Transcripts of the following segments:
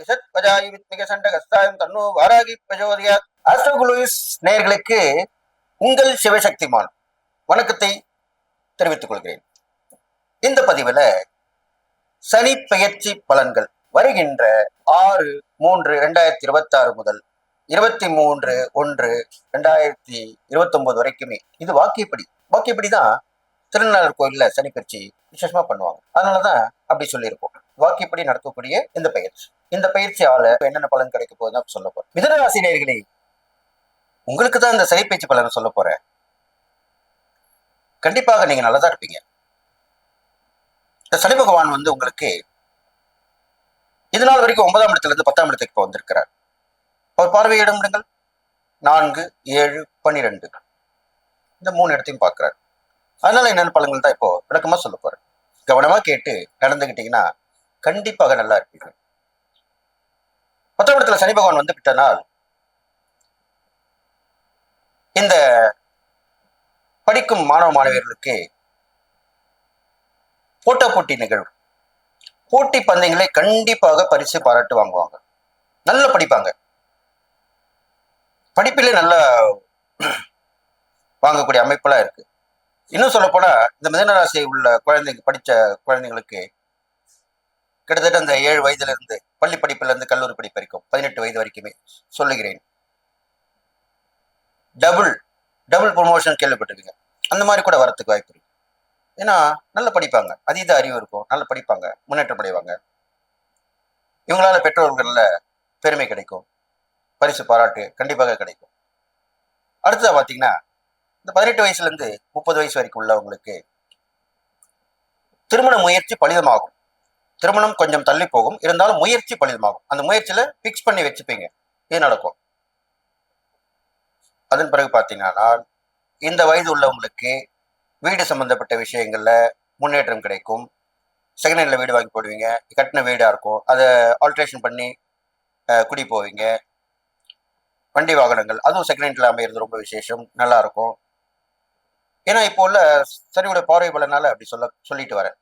பகிஷத் பஜாயி வித்மிக சண்டகஸ்தாயம் தன்னு வாராகி பிரஜோதியாத். ஆஸ்ட்ரோகுலுவிஸ் நேர்களுக்கு உங்கள் சிவசக்திமான் வணக்கத்தை தெரிவித்துக் கொள்கிறேன். இந்த பதிவுல சனி பெயர்ச்சி பலன்கள் வருகின்ற ஆறு மூன்று ரெண்டாயிரத்தி இருபத்தி ஆறு முதல் இருபத்தி மூன்று ஒன்று ரெண்டாயிரத்தி இருபத்தொன்பது வரைக்குமே இது வாக்கியப்படி. வாக்கியப்படி தான் திருநள்ளாறு கோயில்ல சனிப்பயிற்சி விசேஷமாக விசேஷமா பண்ணுவாங்க. அதனாலதான் அப்படி சொல்லியிருக்கோம் வாக்கியப்படி நடக்கக்கூடிய இந்த பயிற்சி. இந்த பயிற்சியால என்னென்ன பலன் கிடைக்க போகுதுன்னு சொல்ல போறேன். மிதனராசினியர்களே உங்களுக்கு தான் இந்த சனி பயிற்சி பலனை சொல்ல போறேன். கண்டிப்பாக நீங்க நல்லதா இருப்பீங்க. இந்த சனி பகவான் வந்து உங்களுக்கு இது நாள் வரைக்கும் ஒன்பதாம் இடத்துல இருந்து பத்தாம் இடத்துக்கு இப்போ வந்திருக்கிறார். அவர் பார்வையிடம் இடங்கள் நான்கு ஏழு பன்னிரெண்டு இந்த மூணு இடத்தையும் பார்க்கிறார். அதனால என்னென்ன பழங்கள் தான் இப்போ விளக்கமா சொல்ல போறேன். கவனமா கேட்டு நடந்துகிட்டீங்கன்னா கண்டிப்பாக நல்லா இருப்பீங்க பத்தாம் சனி பகவான் வந்து விட்டனால் இந்த படிக்கும் மாணவ மாணவியர்களுக்கு போட்டோ போட்டி நிகழ்வு போட்டி பந்தயங்களை கண்டிப்பாக பரிசு பாராட்டு வாங்குவாங்க. நல்லா படிப்பாங்க. படிப்பிலே நல்லா வாங்கக்கூடிய அமைப்பெல்லாம் இருக்கு. இன்னும் சொல்லப்போனால் இந்த மிதனராசி உள்ள குழந்தைங்க படிச்ச குழந்தைங்களுக்கு கிட்டத்தட்ட அந்த ஏழு வயதுல இருந்து பள்ளி படிப்புல இருந்து கல்லூரி படிப்பு வரைக்கும் பதினெட்டு வயது வரைக்குமே சொல்லுகிறேன். டபுள் டபுள் ப்ரொமோஷன் கேள்விப்பட்டிருக்கீங்க. அந்த மாதிரி கூட வரத்துக்கு வாய்ப்பு இருக்கு. ஏன்னா நல்லா படிப்பாங்க. அதீத அறிவு இருக்கும். நல்லா படிப்பாங்க. முன்னேற்றம் அடைவாங்க. இவங்களால பெற்றோர்கள்ல பெருமை கிடைக்கும். பரிசு பாராட்டு கண்டிப்பாக கிடைக்கும். அடுத்ததா பாத்தீங்கன்னா இந்த பதினெட்டு வயசுல இருந்து முப்பது வயசு வரைக்கும் உள்ளவங்களுக்கு திருமண முயற்சி பலிதமாகும். திருமணம் கொஞ்சம் தள்ளி போகும் இருந்தாலும் முயற்சி பலிதமாகும். அந்த முயற்சியில பிக்ஸ் பண்ணி வச்சுப்பீங்க. இது நடக்கும். அதன் பிறகு பார்த்தீங்கன்னா இந்த வயது உள்ளவங்களுக்கு வீடு சம்பந்தப்பட்ட விஷயங்கள்ல முன்னேற்றம் கிடைக்கும். செகண்ட் ஹேண்டில் வீடு வாங்கி போடுவீங்க. கட்டின வீடாக இருக்கும். அதை ஆல்ட்ரேஷன் பண்ணி குடி போவீங்க. வண்டி வாகனங்கள் அதுவும் செகண்ட் ஹேண்டில் அமையிறது ரொம்ப விசேஷம். நல்லா இருக்கும். ஏன்னா இப்போ உள்ள சரியோட பார்வை பலனால அப்படி சொல்ல சொல்லிட்டு வரேன்.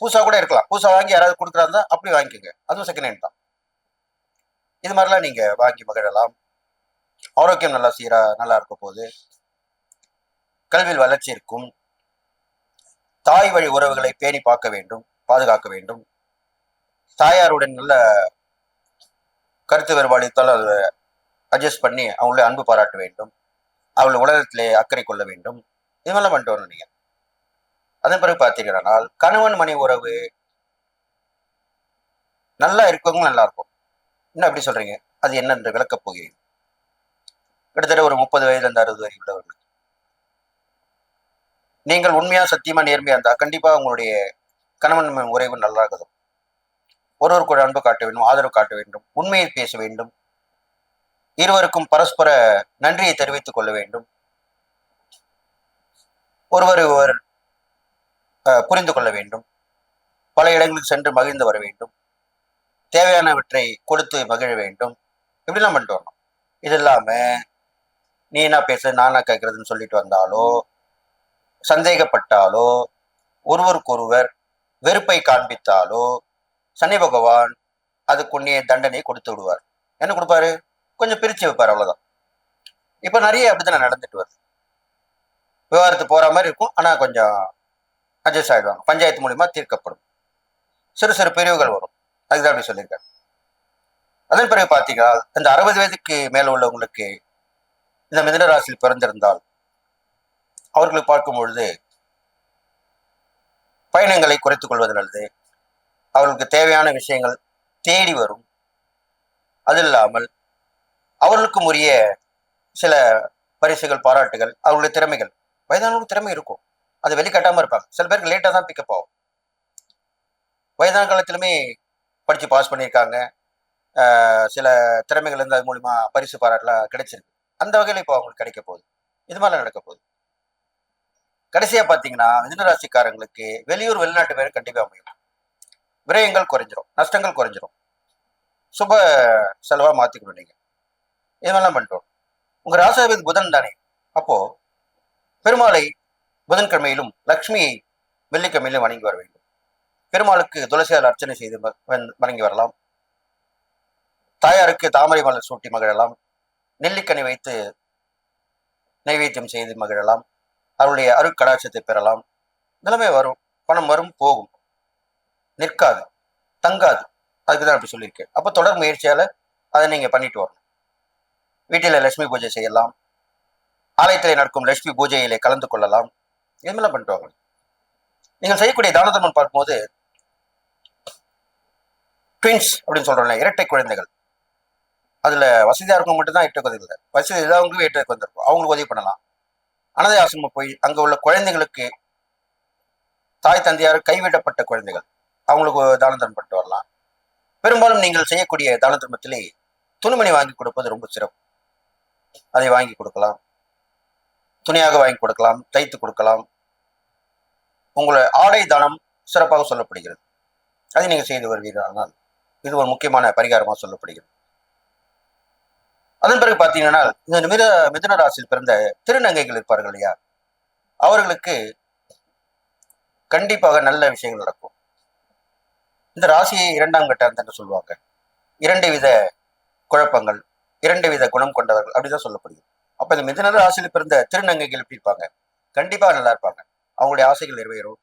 பூசா கூட இருக்கலாம். பூசா வாங்கி யாராவது கொடுக்குறாருந்தா அப்படி வாங்கிக்கோங்க. அதுவும் செகண்ட் ஹேண்ட் தான். இது மாதிரிலாம் நீங்க வாங்கி மகிழலாம். ஆரோக்கியம் நல்லா சீரா நல்லா இருக்க போகுது. கல்வியில் வளர்ச்சி இருக்கும். தாய் வழி உறவுகளை பேணி பார்க்க வேண்டும் பாதுகாக்க வேண்டும். தாயாருடன் நல்ல கருத்து வேறுபாடு இருந்தாலும் அதை அட்ஜஸ்ட் பண்ணி அவங்கள அன்பு பாராட்ட வேண்டும். அவளை உலகத்திலே அக்கறை கொள்ள வேண்டும். இது மாதிரிலாம் பண்ணிட்டு வரணும் நீங்கள் அதன் பிறகு பார்த்தீங்கன்னா கணவன் மணி உறவு நல்லா இருக்கவங்க நல்லா இருக்கும். என்ன அப்படி சொல்றீங்க? அது என்னென்று விளக்கப் போகிறேன். கிட்டத்தட்ட ஒரு முப்பது வயதுலேருந்து அறுபது வரை உள்ளவர்கள். நீங்கள் உண்மையா சத்தியமா நேர்மையா இருந்தா கண்டிப்பா உங்களுடைய கணவன் உறவு நல்லா இருக்கும் ஒருவருக்கு ஒரு அன்பு காட்ட வேண்டும் ஆதரவு காட்ட வேண்டும் உண்மையை பேச வேண்டும். இருவருக்கும் பரஸ்பர நன்றியை தெரிவித்துக் கொள்ள வேண்டும். ஒருவர் புரிந்து கொள்ள வேண்டும். பல இடங்களுக்கு சென்று மகிழ்ந்து வர வேண்டும். தேவையானவற்றை கொடுத்து மகிழ வேண்டும். இப்படிலாம் பண்ணிட்டு வரணும். இது இல்லாம நீ என்ன பேச நானா கேட்கறதுன்னு சொல்லிட்டு வந்தாலோ சந்தேகப்பட்டாலோ ஒருவருக்கொருவர் வெறுப்பை காண்பித்தாலோ சனி பகவான் அதுக்குன்னே தண்டனை கொடுத்து விடுவார். என்ன கொடுப்பாரு? கொஞ்சம் பிரித்து வைப்பார் அவ்வளோதான் இப்போ நிறைய அப்படிதான் நடந்துட்டு வருது. விவகாரத்து போகிற மாதிரி இருக்கும். ஆனால் கொஞ்சம் அட்ஜஸ்ட் ஆகிடுவாங்க பஞ்சாயத்து மூலியமா தீர்க்கப்படும். சிறு சிறு பிரிவுகள் வரும். அதுதான் அப்படி சொல்லியிருக்காங்க அதன் பிறகு பார்த்தீங்கன்னா இந்த அறுபது வயதுக்கு மேல உள்ளவங்களுக்கு இந்த மிதனராசியில் பிறந்திருந்தால் அவர்களை பார்க்கும் பொழுது பயணங்களை குறைத்துக் கொள்வது நல்லது. அவர்களுக்கு தேவையான விஷயங்கள் தேடி வரும். அது இல்லாமல் அவர்களுக்கும் உரிய சில பரிசுகள் பாராட்டுகள் அவர்களுடைய திறமைகள் வயதானவர்களுக்கு திறமை இருக்கும். அது வெளிக்காட்டாமல் இருப்பாங்க. சில பேருக்கு லேட்டாக தான் பிக்கப் ஆகும். வயதான காலத்திலுமே படிச்சு பாஸ் பண்ணியிருக்காங்க. ஆஹ் சில திறமைகள் இருந்து அது மூலிமா பரிசு பாராட்டெலாம் கிடைச்சிருக்கு. அந்த வகையில் இப்போ அவங்களுக்கு கிடைக்க போகுது. இது மாதிரிலாம் நடக்க போகுது. கடைசியா பாத்தீங்கன்னா மிதனராசிக்காரங்களுக்கு வெளியூர் வெளிநாட்டு பேர் கண்டிப்பா அமையும். விரயங்கள் குறைஞ்சிரும். நஷ்டங்கள் குறைஞ்சிரும். சுப செலவா மாத்திக்கணும் நீங்க. இது மாதிரிலாம் பண்ணிட்டோம் உங்க ராசாபதி புதன் தானே. அப்போ பெருமாளை புதன்கிழமையிலும் லக்ஷ்மியை வெள்ளிக்கிழமையிலும் வணங்கி வர வேண்டும். பெருமாளுக்கு துளசியால் அர்ச்சனை செய்து வணங்கி வரலாம். தாயாருக்கு தாமரை மலர் சூட்டி மகிழலாம். நெல்லிக்கனி வைத்து நைவேத்தியம் செய்து மகிழலாம். அவருடைய அருட்கடாட்சத்தை பெறலாம். நிலைமை வரும் பணம் வரும் போகும். நிற்காது தங்காது. அதுக்கு தான் அப்படி சொல்லியிருக்கேன். அப்போ தொடர் முயற்சியால அதை நீங்க பண்ணிட்டு வரணும். வீட்டில் லட்சுமி பூஜை செய்யலாம். ஆலயத்தில் நடக்கும் லட்சுமி பூஜையிலே கலந்து கொள்ளலாம். இதுமாதிரிலாம் பண்ணிட்டு வாங்க. நீங்கள் செய்யக்கூடிய தான தர்மம் பார்க்கும்போது ட்வின்ஸ் அப்படின்னு சொல்றோம்ல இரட்டை குழந்தைகள். அதுல வசதியா இருக்கவங்க மட்டும் தான் எட்டு குழந்தைகள். வசதி இல்லாதவங்களுக்கும் எட்டு வந்திருக்கும் அவங்களுக்கு உதவி பண்ணலாம். அனாதை ஆசிரமம் போய் அங்க உள்ள குழந்தைங்களுக்கு தாய் தந்தையார் கைவிடப்பட்ட குழந்தைகள். அவங்களுக்கு தான தர்மம் பண்ணிட்டு வரலாம். பெரும்பாலும் நீங்கள் செய்யக்கூடிய தான தர்மத்திலே துணிமணி வாங்கி கொடுப்பது ரொம்ப சிறப்பு. அதை வாங்கி கொடுக்கலாம். துணியாக வாங்கி கொடுக்கலாம் தைத்து கொடுக்கலாம். உங்களை ஆடை தானம் சிறப்பாக சொல்லப்படுகிறது. அதை நீங்க செய்து வருவீர்களானால் இது ஒரு முக்கியமான பரிகாரமாக சொல்லப்படுகிறது. அதன் பிறகு பார்த்தீங்கன்னா இந்த மித மிதுன ராசியில் பிறந்த திருநங்கைகள் இருப்பார்கள் இல்லையா? அவர்களுக்கு கண்டிப்பாக நல்ல விஷயங்கள் நடக்கும். இந்த ராசியை இரண்டாம் கட்டம் என்று சொல்லுவாங்க. இரண்டு வித குழப்பங்கள் இரண்டு வித குணம் கொண்டவர்கள் அப்படிதான் சொல்லப்படுகிறது. அப்ப இந்த மிதநல ராசியில் பிறந்த திருநங்கைகள் எப்படி இருப்பாங்க? கண்டிப்பா நல்லா இருப்பாங்க. அவங்களுடைய ஆசைகள் நிறைவேறும்.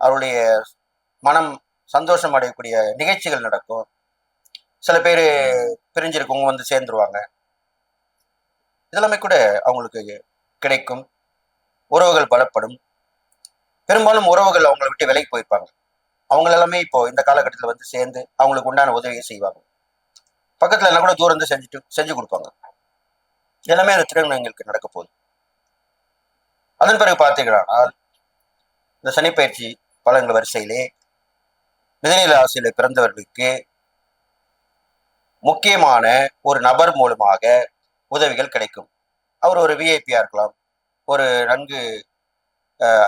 அவருடைய மனம் சந்தோஷம் அடையக்கூடிய நிகழ்ச்சிகள் நடக்கும். சில பேர் பிரிஞ்சிருக்கவங்க வந்து சேர்ந்துருவாங்க. இதெல்லாமே கூட அவங்களுக்கு கிடைக்கும். உறவுகள் பலப்படும். பெரும்பாலும் உறவுகள் அவங்கள விட்டு விலைக்கு போயிருப்பாங்க. அவங்க எல்லாமே இப்போ இந்த காலகட்டத்தில் வந்து சேர்ந்து அவங்களுக்கு உண்டான உதவியை செய்வாங்க. பக்கத்துல எல்லாம் கூட தூரம் இருந்து செஞ்சுட்டு செஞ்சு கொடுப்பாங்க. எல்லாமே அந்த திருநங்கைகளுக்கு நடக்க போகுது. அதன் பிறகு பார்த்தீர்களானால் இந்த சனிப்பயிற்சி பலன்கள் வரிசையிலே மிதநில ஆசையில பிறந்தவர்களுக்கு முக்கியமான ஒரு நபர் மூலமாக உதவிகள் கிடைக்கும். அவர் ஒரு விஐபியா இருக்கலாம் ஒரு நன்கு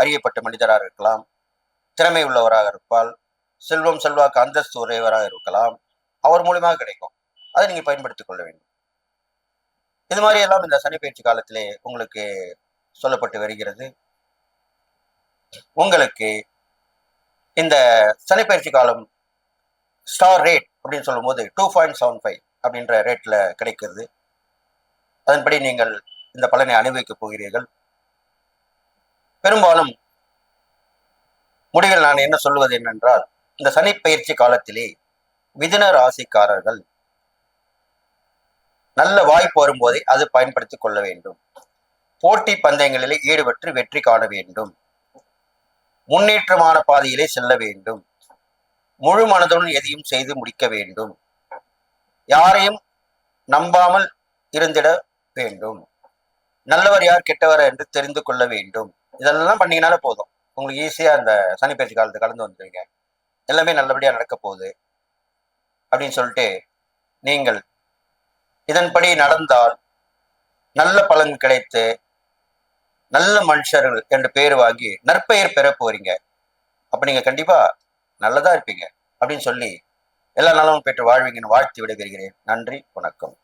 அறியப்பட்ட மனிதராக இருக்கலாம் திறமை உள்ளவராக இருப்பால் செல்வம் செல்வாக்கு அந்தஸ்து உடையவராக இருக்கலாம் அவர் மூலியமாக கிடைக்கும். அதை நீங்கள் பயன்படுத்திக் கொள்ள வேண்டும். இது மாதிரி எல்லாம் இந்த சனிப்பயிற்சி காலத்திலே உங்களுக்கு சொல்லப்பட்டு வருகிறது. உங்களுக்கு இந்த சனிப்பயிற்சி காலம் ஸ்டார் ரேட் அப்படின்னு சொல்லும்போது டூ பாயிண்ட் செவன் ஃபைவ் அப்படின்ற ரேட்ல கிடைக்கிறது. அதன்படி நீங்கள் இந்த பலனை அனுபவிக்கப் போகிறீர்கள். பெரும்பாலும் முடிவில் நான் என்ன சொல்லுவது என்னென்றால் இந்த சனிப்பயிற்சி காலத்திலே மிதுன ராசிக்காரர்கள் நல்ல வாய்ப்பு வரும்போதே அது பயன்படுத்திக் கொள்ள வேண்டும். போட்டி பந்தயங்களிலே ஈடுபட்டு வெற்றி காண வேண்டும். முன்னேற்றமான பாதையிலே செல்ல வேண்டும். முழு மனதுடன் எதையும் செய்து முடிக்க வேண்டும். யாரையும் நம்பாமல் இருந்திட வேண்டும். நல்லவர் யார் கெட்டவர் என்று தெரிந்து கொள்ள வேண்டும். இதெல்லாம் பண்ணீங்கனாலே போதும். உங்களுக்கு ஈஸியா அந்த சனிப்பயிற்சி காலத்தை கலந்து வந்துருங்க எல்லாமே நல்லபடியா நடக்க போகுது. அப்படின்னு சொல்லிட்டு நீங்கள் இதன்படி நடந்தால் நல்ல பலன் கிடைத்து நல்ல மனுஷர்கள் என்று பேர் வாங்கி நற்பெயர் பெற போறீங்க. அப்ப நீங்க கண்டிப்பா நல்லதா இருப்பீங்க. அப்படின்னு சொல்லி எல்லா நலமும் பெற்று வாழ்வீங்கன்னு வாழ்த்து விடைபெறுகிறேன். நன்றி வணக்கம்.